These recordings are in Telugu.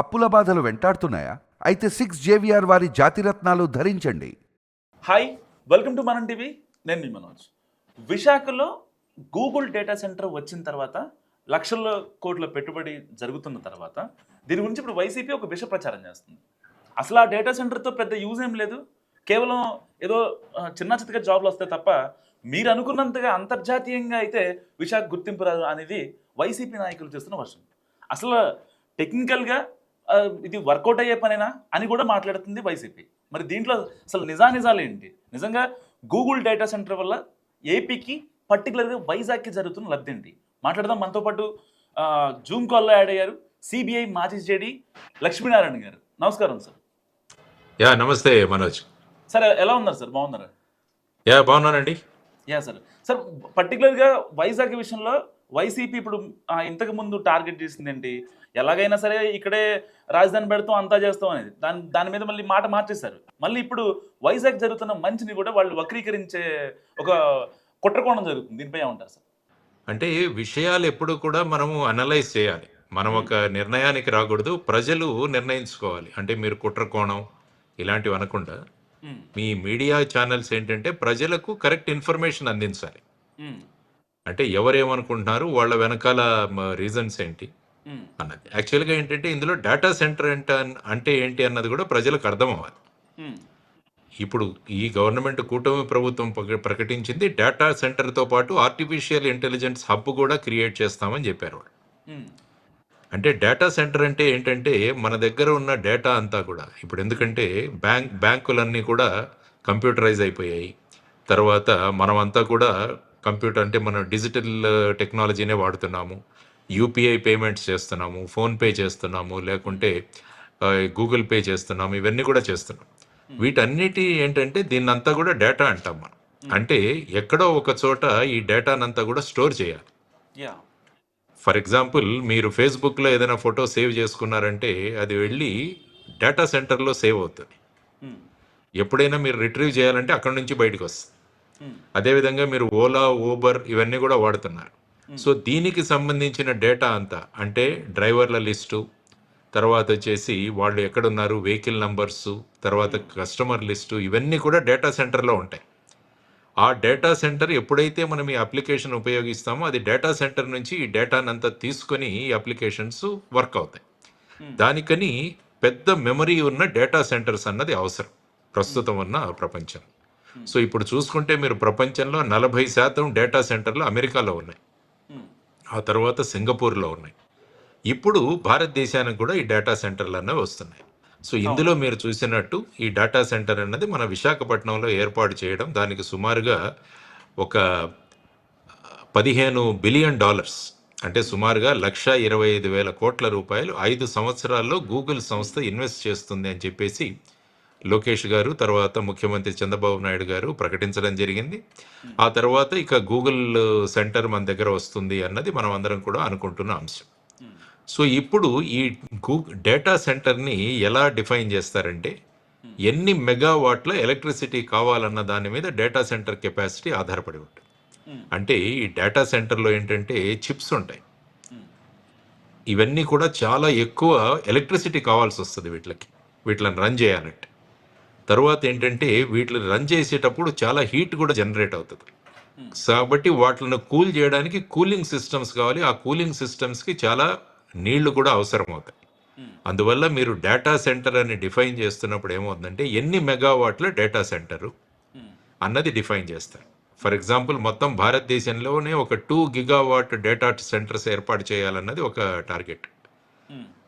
అప్పుల బాధలు వెంటాడుతున్నాయా? అయితే సిక్స్ జేవిఆర్ వారి జాతిరత్నాలు ధరించండి. Hi welcome to Manam TV నేను మీ మనోజ్. విశాఖలో గూగుల్ డేటా సెంటర్ వచ్చిన తర్వాత లక్షల కోట్ల పెట్టుబడి జరుగుతున్న తర్వాత దీని గురించి ఇప్పుడు వైసీపీ ఒక విష ప్రచారం చేస్తుంది. అసలు ఆ డేటా సెంటర్తో పెద్ద యూజ్ ఏం లేదు. కేవలం ఏదో చిన్న చిత్తగా జాబ్లు వస్తాయి తప్ప మీరు అనుకున్నంతగా అంతర్జాతీయంగా అయితే విశాఖ గుర్తింపు రాదు అనేది వైసీపీ నాయకులు చేస్తున్న వర్షం. అసలు టెక్నికల్గా ఇది వర్కౌట్ అయ్యే పనేనా అని కూడా మాట్లాడుతుంది వైసీపీ. మరి దీంట్లో అసలు నిజానిజాలు ఏంటి? నిజంగా గూగుల్ డేటా సెంటర్ వల్ల ఏపీకి పర్టికులర్గా వైజాగ్కి జరుగుతున్న లబ్ధి ఏంటి మాట్లాడదాం. మనతో పాటు జూమ్ కాల్లో యాడ్ అయ్యారు సిబిఐ మాజీ జేడి లక్ష్మీనారాయణ గారు. నమస్కారం సార్. యా నమస్తే మనోజ్. సార్ ఎలా ఉన్నారు సార్? బాగున్నారా? యా బాగున్నానండి. Yeah sir. సార్ పర్టికులర్గా వైజాగ్ విషయంలో వైసీపీ ఇప్పుడు ఇంతకు ముందు టార్గెట్ చేసింది ఏంటి? ఎలాగైనా సరే ఇక్కడే రాజధాని పెడతాం అంతా చేస్తాం అనేది. దాని దాని మీద మళ్ళీ మాట మార్చేశారు. మళ్ళీ ఇప్పుడు వైజాగ్ జరుగుతున్న మంచిని కూడా వాళ్ళు వక్రీకరించే ఒక కుట్రకోణం జరుగుతుంది. దీనిపై ఏమంటారు సార్? అంటే విషయాలు ఎప్పుడు కూడా మనము అనలైజ్ చేయాలి. మనం ఒక నిర్ణయానికి రాకూడదు. ప్రజలు నిర్ణయించుకోవాలి. అంటే మీరు కుట్ర కోణం ఇలాంటివి అనకుండా మీ మీడియా ఛానల్స్ ఏంటంటే ప్రజలకు కరెక్ట్ ఇన్ఫర్మేషన్ అందించాలి. అంటే ఎవరేమనుకుంటున్నారు వాళ్ళ వెనకాల రీజన్స్ ఏంటి అన్నది. యాక్చువల్గా ఏంటంటే ఇందులో డేటా సెంటర్ అంటే అంటే ఏంటి అన్నది కూడా ప్రజలకు అర్థం అవ్వాలి ఇప్పుడు ఈ గవర్నమెంట్ కూటమి ప్రభుత్వం ప్రక- ప్రకటించింది డేటా సెంటర్తో పాటు ఆర్టిఫిషియల్ ఇంటెలిజెన్స్ హబ్ కూడా క్రియేట్ చేస్తామని చెప్పారు వాళ్ళు. అంటే డేటా సెంటర్ అంటే ఏంటంటే మన దగ్గర ఉన్న డేటా అంతా కూడా ఇప్పుడు ఎందుకంటే బ్యాంక్ బ్యాంకులన్నీ కూడా కంప్యూటరైజ్ అయిపోయాయి. తర్వాత మనమంతా కూడా కంప్యూటర్ అంటే మనం డిజిటల్ టెక్నాలజీనే వాడుతున్నాము. యూపీఐ పేమెంట్స్ చేస్తున్నాము ఫోన్పే చేస్తున్నాము లేకుంటే గూగుల్ పే చేస్తున్నాము ఇవన్నీ కూడా చేస్తున్నాం. వీటన్నిటి ఏంటంటే దీన్నంతా కూడా డేటా అంటాం మనం. అంటే ఎక్కడో ఒక చోట ఈ డేటానంతా కూడా స్టోర్ చేయాలి. ఫర్ ఎగ్జాంపుల్ మీరు ఫేస్బుక్లో ఏదైనా ఫోటో సేవ్ చేసుకున్నారంటే అది వెళ్ళి డేటా సెంటర్లో సేవ్ అవుతుంది. ఎప్పుడైనా మీరు రిట్రీవ్ చేయాలంటే అక్కడ నుంచి బయటకు వస్తుంది. అదేవిధంగా మీరు ఓలా ఊబర్ ఇవన్నీ కూడా వాడుతున్నారు. సో దీనికి సంబంధించిన డేటా అంతా అంటే డ్రైవర్ల లిస్టు తర్వాత వచ్చేసి వాళ్ళు ఎక్కడున్నారు వెహికల్ నంబర్సు తర్వాత కస్టమర్ లిస్టు ఇవన్నీ కూడా డేటా సెంటర్లో ఉంటాయి. ఆ డేటా సెంటర్ ఎప్పుడైతే మనం ఈ అప్లికేషన్ ఉపయోగిస్తామో అది డేటా సెంటర్ నుంచి ఈ డేటానంతా తీసుకొని ఈ అప్లికేషన్స్ వర్క్ అవుతాయి. దానికని పెద్ద మెమరీ ఉన్న డేటా సెంటర్స్ అన్నది అవసరం. ప్రస్తుతం ఉన్న ప్రపంచం సో ఇప్పుడు చూసుకుంటే మీరు ప్రపంచంలో నలభై శాతం డేటా సెంటర్లు అమెరికాలో ఉన్నాయి. ఉమ్, ఆ తర్వాత సింగపూర్లో ఉన్నాయి. ఇప్పుడు భారతదేశానికి కూడా ఈ డేటా సెంటర్లు అన్నవి వస్తున్నాయి. సో ఇందులో మీరు చూసినట్టు ఈ డేటా సెంటర్ అన్నది మన విశాఖపట్నంలో ఏర్పాటు చేయడం దానికి సుమారుగా ఒక పదిహేను బిలియన్ డాలర్స్ అంటే సుమారుగా లక్ష ఇరవై ఐదు వేల కోట్ల రూపాయలు ఐదు సంవత్సరాల్లో గూగుల్ సంస్థ ఇన్వెస్ట్ చేస్తుంది అని చెప్పేసి లోకేష్ గారు తర్వాత ముఖ్యమంత్రి చంద్రబాబు నాయుడు గారు ప్రకటించడం జరిగింది. ఆ తర్వాత ఇక గూగుల్ సెంటర్ మన దగ్గర వస్తుంది అన్నది మనం అందరం కూడా అనుకుంటున్న అంశం. సో ఇప్పుడు ఈ గూ డేటా సెంటర్ని ఎలా డిఫైన్ చేస్తారంటే ఎన్ని మెగావాట్ల ఎలక్ట్రిసిటీ కావాలన్న దాని మీద డేటా సెంటర్ కెపాసిటీ ఆధారపడి ఉంటుంది. అంటే ఈ డేటా సెంటర్లో ఏంటంటే చిప్స్ ఉంటాయి. ఇవన్నీ కూడా చాలా ఎక్కువ ఎలక్ట్రిసిటీ కావాల్సి వస్తుంది వీటికి వీటిని రన్ చేయాలంటే. తర్వాత ఏంటంటే వీటిని రన్ చేసేటప్పుడు చాలా హీట్ కూడా జనరేట్ అవుతుంది. కాబట్టి వాటిని కూల్ చేయడానికి కూలింగ్ సిస్టమ్స్ కావాలి. ఆ కూలింగ్ సిస్టమ్స్కి చాలా నీళ్ళు కూడా అవసరం అవుతాయి అందువల్ల మీరు డేటా సెంటర్ అని డిఫైన్ చేస్తున్నప్పుడు ఏమవుతుందంటే ఎన్ని మెగావాట్ల డేటా సెంటరు అన్నది డిఫైన్ చేస్తారు. ఫర్ ఎగ్జాంపుల్ మొత్తం భారతదేశంలోనే ఒక టూ గిగావాట్ డేటా సెంటర్స్ ఏర్పాటు చేయాలన్నది ఒక టార్గెట్.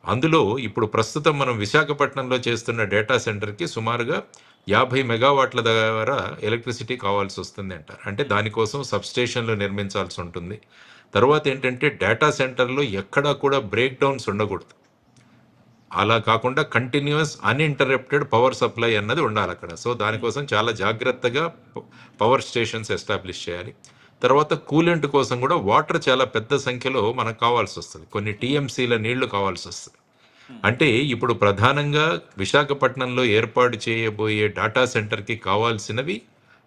అందులో ఇప్పుడు ప్రస్తుతం మనం విశాఖపట్నంలో చేస్తున్న డేటా సెంటర్కి సుమారుగా యాభై మెగావాట్ల ద్వారా ఎలక్ట్రిసిటీ కావాల్సి వస్తుంది అంటారు. అంటే దానికోసం సబ్స్టేషన్లు నిర్మించాల్సి ఉంటుంది. తర్వాత ఏంటంటే డేటా సెంటర్లో ఎక్కడా కూడా బ్రేక్ డౌన్స్ ఉండకూడదు. అలా కాకుండా కంటిన్యూస్ అన్ఇంటరప్టెడ్ పవర్ సప్లై అన్నది ఉండాలి అక్కడ. సో దానికోసం చాలా జాగ్రత్తగా పవర్ స్టేషన్స్ ఎస్టాబ్లిష్ చేయాలి. తర్వాత కూలెంట్ కోసం కూడా వాటర్ చాలా పెద్ద సంఖ్యలో మనకు కావాల్సి వస్తుంది. కొన్ని టీఎంసీల నీళ్ళు కావాల్సి వస్తుంది. అంటే ఇప్పుడు ప్రధానంగా విశాఖపట్నంలో ఏర్పాటు చేయబోయే డేటా సెంటర్కి కావాల్సినవి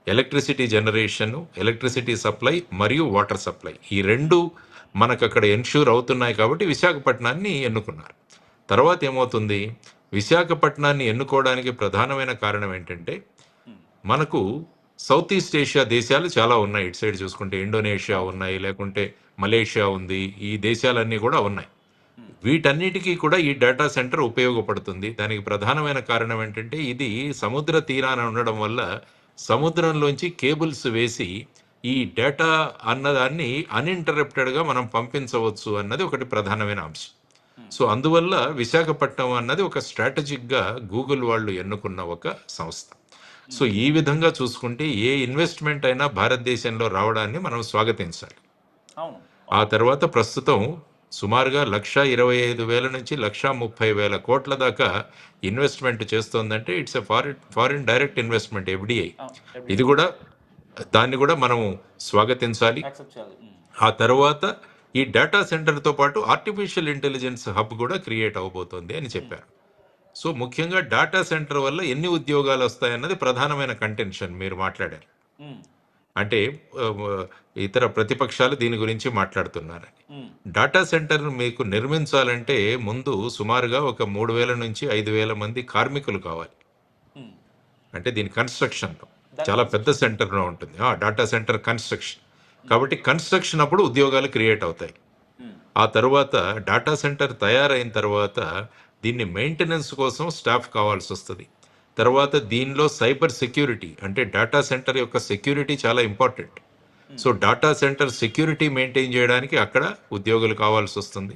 ఎలక్ట్రిసిటీ జనరేషన్ ఎలక్ట్రిసిటీ సప్లై మరియు వాటర్ సప్లై. ఈ రెండు మనకు అక్కడ ఎన్ష్యూర్ అవుతున్నాయి కాబట్టి విశాఖపట్నాన్ని ఎన్నుకున్నారు. తర్వాత ఏమవుతుంది? విశాఖపట్నాన్ని ఎన్నుకోవడానికి ప్రధానమైన కారణం ఏంటంటే మనకు సౌత్ ఈస్ట్ ఏషియా దేశాలు చాలా ఉన్నాయి. ఇటు సైడ్ చూసుకుంటే ఇండోనేషియా ఉన్నాయి లేకుంటే మలేషియా ఉంది. ఈ దేశాలన్నీ కూడా ఉన్నాయి. వీటన్నిటికీ కూడా ఈ డేటా సెంటర్ ఉపయోగపడుతుంది. దానికి ప్రధానమైన కారణం ఏంటంటే ఇది సముద్ర తీరాన ఉండడం వల్ల సముద్రంలోంచి కేబుల్స్ వేసి ఈ డేటా అన్నదాన్ని అన్ఇంటరప్టెడ్గా మనం పంపించవచ్చు అన్నది ఒకటి ప్రధానమైన అంశం. సో అందువల్ల విశాఖపట్నం అన్నది ఒక స్ట్రాటజిక్గా గూగుల్ వాళ్ళు ఎన్నుకున్న ఒక సంస్థ. సో ఈ విధంగా చూసుకుంటే ఏ ఇన్వెస్ట్మెంట్ అయినా భారతదేశంలో రావడాన్ని మనం స్వాగతించాలి. ఆ తర్వాత ప్రస్తుతం సుమారుగా లక్ష ఇరవై ఐదు వేల నుంచి లక్ష ముప్పై వేల కోట్ల దాకా investment చేస్తోందంటే it's a foreign foreign direct investment FDI. ఇది కూడా దాన్ని కూడా మనం స్వాగతించాలి. ఆ తర్వాత ఈ డేటా సెంటర్తో పాటు ఆర్టిఫిషియల్ ఇంటెలిజెన్స్ హబ్ కూడా క్రియేట్ అవబోతోంది అని చెప్పారు. సో ముఖ్యంగా డేటా సెంటర్ వల్ల ఎన్ని ఉద్యోగాలు వస్తాయన్నది ప్రధానమైన కంటెన్షన్ మీరు మాట్లాడారు. అంటే ఇతర ప్రతిపక్షాలు దీని గురించి మాట్లాడుతున్నారని. డేటా సెంటర్ మీకు నిర్మించాలంటే ముందు సుమారుగా ఒక మూడు వేల నుంచి ఐదు వేల మంది కార్మికులు కావాలి. అంటే దీని కన్స్ట్రక్షన్లో చాలా పెద్ద సెంటర్లో ఉంటుంది డేటా సెంటర్ కన్స్ట్రక్షన్ కాబట్టి కన్స్ట్రక్షన్ అప్పుడు ఉద్యోగాలు క్రియేట్ అవుతాయి. ఆ తర్వాత డేటా సెంటర్ తయారైన తర్వాత దీన్ని మెయింటెనెన్స్ కోసం స్టాఫ్ కావాల్సి వస్తుంది. తర్వాత దీనిలో సైబర్ సెక్యూరిటీ అంటే డేటా సెంటర్ యొక్క సెక్యూరిటీ చాలా important so data centre security maintain చేయడానికి అక్కడ ఉద్యోగులు కావాల్సి వస్తుంది.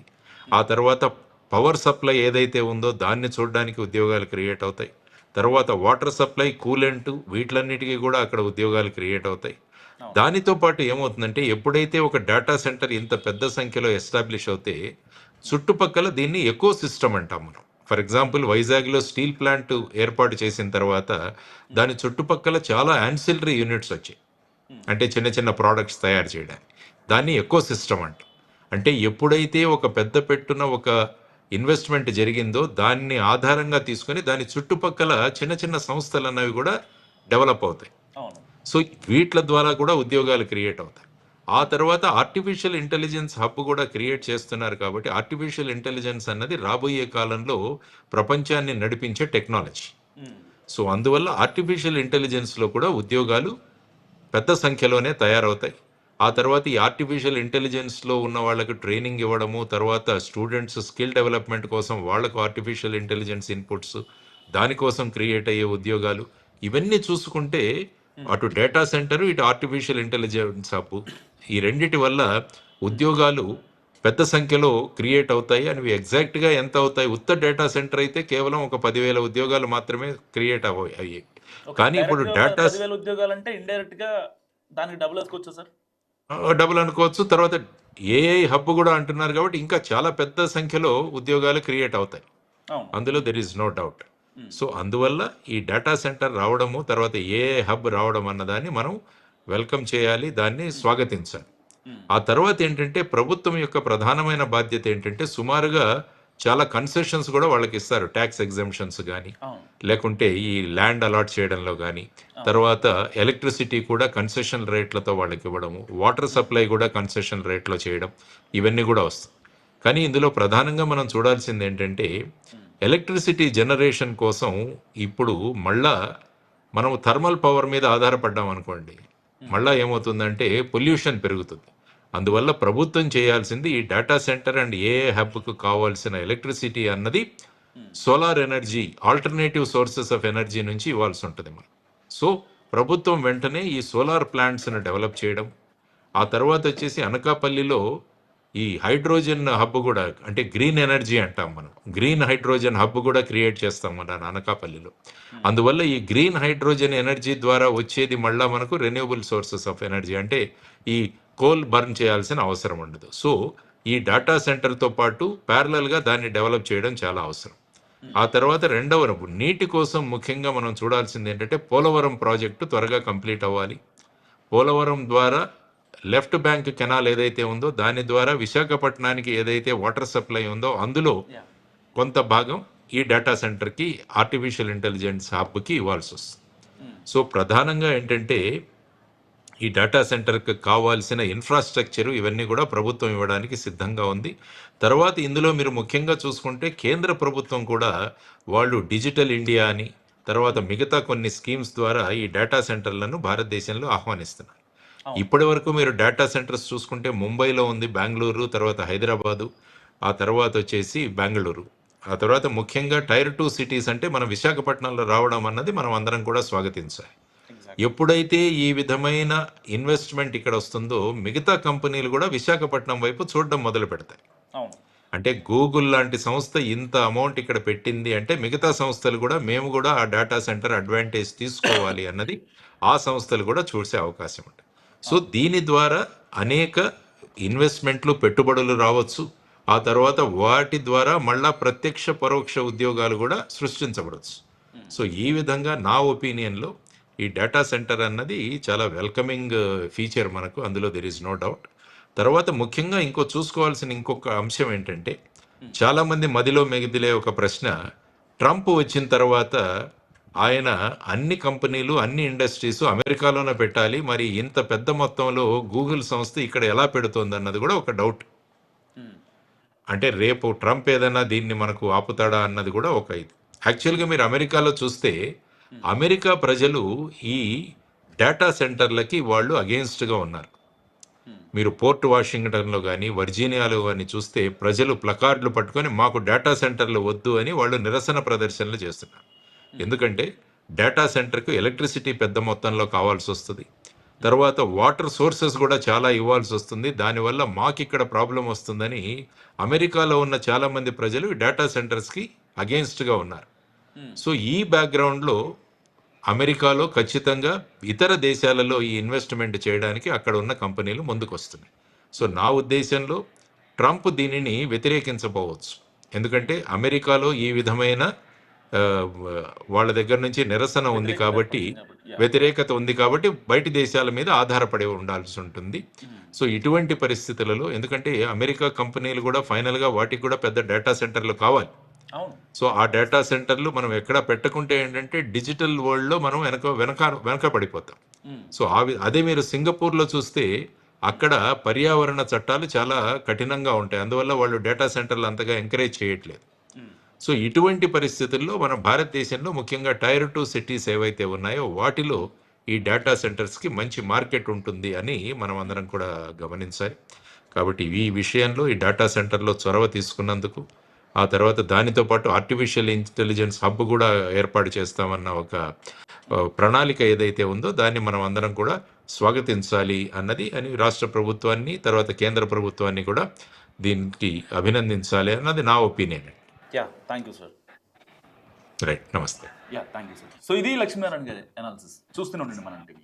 ఆ తర్వాత పవర్ సప్లై ఏదైతే ఉందో దాన్ని చూడడానికి ఉద్యోగాలు క్రియేట్ అవుతాయి. తర్వాత వాటర్ సప్లై కూలెంట్ వీటిలన్నిటికీ కూడా అక్కడ ఉద్యోగాలు క్రియేట్ అవుతాయి. దానితో పాటు ఏమవుతుందంటే ఎప్పుడైతే ఒక డేటా సెంటర్ ఇంత పెద్ద సంఖ్యలో ఎస్టాబ్లిష్ అవుతే చుట్టుపక్కల దీన్ని ఎకో సిస్టమ్ అంటాం మనం. ఫర్ ఎగ్జాంపుల్ వైజాగ్లో స్టీల్ ప్లాంట్ ఏర్పాటు చేసిన తర్వాత దాని చుట్టుపక్కల చాలా యాన్సిలరీ యూనిట్స్ వచ్చాయి. అంటే చిన్న చిన్న ప్రోడక్ట్స్ తయారు చేయడానికి. దాన్ని ఎకో సిస్టమ్ అంటాం. అంటే ఎప్పుడైతే ఒక పెద్ద పెట్టున ఒక ఇన్వెస్ట్మెంట్ జరిగిందో దాన్ని ఆధారంగా తీసుకొని దాని చుట్టుపక్కల చిన్న చిన్న సంస్థలు అన్నవి కూడా డెవలప్ అవుతాయి. సో వీట్ల ద్వారా కూడా ఉద్యోగాలు క్రియేట్ అవుతాయి. ఆ తర్వాత ఆర్టిఫిషియల్ ఇంటెలిజెన్స్ హబ్ కూడా క్రియేట్ చేస్తున్నారు కాబట్టి ఆర్టిఫిషియల్ ఇంటెలిజెన్స్ అన్నది రాబోయే కాలంలో ప్రపంచాన్ని నడిపించే టెక్నాలజీ ఉమ్. సో అందువల్ల ఆర్టిఫిషియల్ ఇంటెలిజెన్స్లో కూడా ఉద్యోగాలు పెద్ద సంఖ్యలోనే తయారవుతాయి. ఆ తర్వాత ఈ ఆర్టిఫిషియల్ ఇంటెలిజెన్స్లో ఉన్న వాళ్ళకి ట్రైనింగ్ ఇవ్వడము తర్వాత స్టూడెంట్స్ స్కిల్ డెవలప్మెంట్ కోసం వాళ్ళకు ఆర్టిఫిషియల్ ఇంటెలిజెన్స్ ఇన్పుట్స్ దానికోసం క్రియేట్ అయ్యే ఉద్యోగాలు ఇవన్నీ చూసుకుంటే అటు డేటా సెంటర్ ఇటు ఆర్టిఫిషియల్ ఇంటెలిజెన్స్ హబ్ ఈ రెండిటి వల్ల ఉద్యోగాలు పెద్ద సంఖ్యలో క్రియేట్ అవుతాయి. అవి ఎగ్జాక్ట్గా ఎంత అవుతాయి? ఉత్త డేటా సెంటర్ అయితే కేవలం ఒక పదివేల ఉద్యోగాలు మాత్రమే క్రియేట్ అయ్యాయి కానీ ఇప్పుడు డేటా ఉద్యోగాలు అంటే ఇండైరెక్ట్గా దానికి డబుల్ వేసుకోవచ్చా సార్? డబుల్ అనుకోవచ్చు. తర్వాత ఏఐ హబ్ కూడా అంటున్నారు కాబట్టి ఇంకా చాలా పెద్ద సంఖ్యలో ఉద్యోగాలు క్రియేట్ అవుతాయి. అందులో there is no doubt so అందువల్ల ఈ డేటా సెంటర్ రావడము తర్వాత ఏఐ హబ్ రావడం అన్నదాన్ని మనం వెల్కమ్ చేయాలి దాన్ని స్వాగతించాలి. ఆ తర్వాత ఏంటంటే ప్రభుత్వం యొక్క ప్రధానమైన బాధ్యత ఏంటంటే సుమారుగా చాలా కన్సెషన్స్ కూడా వాళ్ళకి ఇస్తారు. ట్యాక్స్ ఎగ్జామ్షన్స్ కానీ లేకుంటే ఈ ల్యాండ్ అలాట్ చేయడంలో కానీ తర్వాత ఎలక్ట్రిసిటీ కూడా కన్సెషన్ రేట్లతో వాళ్ళకి ఇవ్వడము వాటర్ సప్లై కూడా కన్సెషన్ రేట్లో చేయడం ఇవన్నీ కూడా వస్తాయి. కానీ ఇందులో ప్రధానంగా మనం చూడాల్సింది ఏంటంటే ఎలక్ట్రిసిటీ జనరేషన్ కోసం ఇప్పుడు మళ్ళా మనం థర్మల్ పవర్ మీద ఆధారపడ్డాం అనుకోండి మళ్ళా ఏమవుతుందంటే పొల్యూషన్ పెరుగుతుంది. అందువల్ల ప్రభుత్వం చేయాల్సింది ఈ డేటా సెంటర్ అండ్ ఏ హబ్కు కావాల్సిన ఎలక్ట్రిసిటీ అన్నది solar energy alternative sources of energy నుంచి ఇవ్వాల్సి ఉంటుంది మనం సో ప్రభుత్వం వెంటనే ఈ సోలార్ ప్లాంట్స్ను డెవలప్ చేయడం ఆ తర్వాత వచ్చేసి అనకాపల్లిలో ఈ హైడ్రోజన్ హబ్ కూడా అంటే గ్రీన్ ఎనర్జీ అంటాం మనం. గ్రీన్ హైడ్రోజన్ హబ్ కూడా క్రియేట్ చేస్తాం మన అనకాపల్లిలో అందువల్ల ఈ గ్రీన్ హైడ్రోజన్ ఎనర్జీ ద్వారా వచ్చేది మళ్ళా మనకు రెన్యూబుల్ సోర్సెస్ ఆఫ్ ఎనర్జీ అంటే ఈ కోల్ బర్న్ చేయాల్సిన అవసరం ఉండదు. సో ఈ డేటా సెంటర్తో పాటు ప్యారలల్గా దాన్ని డెవలప్ చేయడం చాలా అవసరం. ఆ తర్వాత రెండవ నీటి కోసం ముఖ్యంగా మనం చూడాల్సింది ఏంటంటే పోలవరం ప్రాజెక్టు త్వరగా కంప్లీట్ అవ్వాలి. పోలవరం ద్వారా లెఫ్ట్ బ్యాంక్ కెనాల్ ఏదైతే ఉందో దాని ద్వారా విశాఖపట్నానికి ఏదైతే వాటర్ సప్లై ఉందో అందులో కొంత భాగం ఈ డేటా సెంటర్కి ఆర్టిఫిషియల్ ఇంటెలిజెన్స్ హబ్కి ఇవ్వాల్సి వస్తుంది. సో ప్రధానంగా ఏంటంటే ఈ డేటా సెంటర్కి కావాల్సిన ఇన్ఫ్రాస్ట్రక్చర్ ఇవన్నీ కూడా ప్రభుత్వం ఇవ్వడానికి సిద్ధంగా ఉంది. తర్వాత ఇందులో మీరు ముఖ్యంగా చూసుకుంటే కేంద్ర ప్రభుత్వం కూడా వాళ్ళు డిజిటల్ ఇండియా అని తర్వాత మిగతా కొన్ని స్కీమ్స్ ద్వారా ఈ డేటా సెంటర్లను భారతదేశంలో ఆహ్వానిస్తున్నారు. ఇప్పటి వరకు మీరు డేటా సెంటర్స్ చూసుకుంటే ముంబైలో ఉంది బెంగళూరు తర్వాత హైదరాబాదు ఆ తర్వాత వచ్చేసి బెంగళూరు. ఆ తర్వాత ముఖ్యంగా టైర్ టూ సిటీస్ అంటే మన విశాఖపట్నంలో రావడం అన్నది మనం అందరం కూడా స్వాగతించాలి. ఎప్పుడైతే ఈ విధమైన ఇన్వెస్ట్మెంట్ ఇక్కడ వస్తుందో మిగతా కంపెనీలు కూడా విశాఖపట్నం వైపు చూడడం మొదలు పెడతాయి. అంటే గూగుల్ లాంటి సంస్థ ఇంత అమౌంట్ ఇక్కడ పెట్టింది అంటే మిగతా సంస్థలు కూడా మేము కూడా ఆ డేటా సెంటర్ అడ్వాంటేజ్ తీసుకోవాలి అన్నది ఆ సంస్థలు కూడా చూసే అవకాశం ఉంటుంది. సో దీని ద్వారా అనేక ఇన్వెస్ట్మెంట్లు పెట్టుబడులు రావచ్చు. ఆ తర్వాత వాటి ద్వారా మళ్ళా ప్రత్యక్ష పరోక్ష ఉద్యోగాలు కూడా సృష్టించబడవచ్చు సో ఈ విధంగా నా ఒపీనియన్లో ఈ డేటా సెంటర్ అన్నది చాలా వెల్కమింగ్ ఫీచర్ మనకు. అందులో దెర్ ఇస్ నో డౌట్ తర్వాత ముఖ్యంగా ఇంకో చూసుకోవాల్సిన ఇంకొక అంశం ఏంటంటే చాలామంది మదిలో మెగిదిలే ఒక ప్రశ్న ట్రంప్ వచ్చిన తర్వాత ఆయన అన్ని కంపెనీలు అన్ని ఇండస్ట్రీస్ అమెరికాలోనే పెట్టాలి. మరి ఇంత పెద్ద మొత్తంలో గూగుల్ సంస్థ ఇక్కడ ఎలా పెడుతోంది అన్నది కూడా ఒక డౌట్. అంటే రేపు ట్రంప్ ఏదైనా దీన్ని మనకు ఆపుతాడా అన్నది కూడా ఒక ఇది. యాక్చువల్గా మీరు అమెరికాలో చూస్తే అమెరికా ప్రజలు ఈ డేటా సెంటర్లకి వాళ్ళు అగేన్స్ట్గా ఉన్నారు. మీరు పోర్ట్ వాషింగ్టన్లో కానీ వర్జీనియాలో కానీ చూస్తే ప్రజలు ప్లకార్డులు పట్టుకొని మాకు డేటా సెంటర్లు వద్దు అని వాళ్ళు నిరసన ప్రదర్శనలు చేస్తున్నారు. ఎందుకంటే డేటా సెంటర్కు ఎలక్ట్రిసిటీ పెద్ద మొత్తంలో కావాల్సి వస్తుంది. తర్వాత వాటర్ సోర్సెస్ కూడా చాలా ఇవ్వాల్సి వస్తుంది. దానివల్ల మాకు ఇక్కడ ప్రాబ్లం వస్తుందని అమెరికాలో ఉన్న చాలామంది ప్రజలు డేటా సెంటర్స్కి అగేన్స్ట్గా ఉన్నారు. సో ఈ బ్యాక్గ్రౌండ్లో అమెరికాలో ఖచ్చితంగా ఇతర దేశాలలో ఈ ఇన్వెస్ట్మెంట్ చేయడానికి అక్కడ ఉన్న కంపెనీలు ముందుకు వస్తున్నాయి సో నా ఉద్దేశంలో ట్రంప్ దీనిని వ్యతిరేకించబోవచ్చు. ఎందుకంటే అమెరికాలో ఈ విధమైన వాళ్ళ దగ్గర నుంచి నిరసన ఉంది కాబట్టి వ్యతిరేకత ఉంది కాబట్టి బయటి దేశాల మీద ఆధారపడి ఉండాల్సి ఉంటుంది. సో ఇటువంటి పరిస్థితులలో ఎందుకంటే అమెరికా కంపెనీలు కూడా ఫైనల్గా వాటికి కూడా పెద్ద డేటా సెంటర్లు కావాలి. సో ఆ డేటా సెంటర్లు మనం ఎక్కడ పెట్టకుంటే ఏంటంటే డిజిటల్ వరల్డ్లో మనం వెనక వెనక వెనక పడిపోతాం సో ఆ వి- అదే మీరు సింగపూర్లో చూస్తే అక్కడ పర్యావరణ చట్టాలు చాలా కఠినంగా ఉంటాయి. అందువల్ల వాళ్ళు డేటా సెంటర్లు అంతగా ఎంకరేజ్ చేయట్లేదు. సో ఇటువంటి పరిస్థితుల్లో మన భారతదేశంలో ముఖ్యంగా టైర్ టూ సిటీస్ ఏవైతే ఉన్నాయో వాటిలో ఈ డేటా సెంటర్స్కి మంచి మార్కెట్ ఉంటుంది అని మనం అందరం కూడా గమనించాలి. కాబట్టి ఈ విషయంలో ఈ డేటా సెంటర్లో చొరవ తీసుకున్నందుకు ఆ తర్వాత దానితో పాటు ఆర్టిఫిషియల్ ఇంటెలిజెన్స్ హబ్ కూడా ఏర్పాటు చేస్తామన్న ఒక ప్రణాళిక ఏదైతే ఉందో దాన్ని మనం అందరం కూడా స్వాగతించాలి అన్నది అని రాష్ట్ర ప్రభుత్వాన్ని తర్వాత కేంద్ర ప్రభుత్వాన్ని కూడా దీనికి అభినందించాలి అన్నది నా opinion. Yeah thank you sir right నమస్తే. Yeah thank you sir so ఇది లక్ష్మీనారాయణ గారి అనాలిసిస్ చూస్తూనే ఉండండి మన టీవీ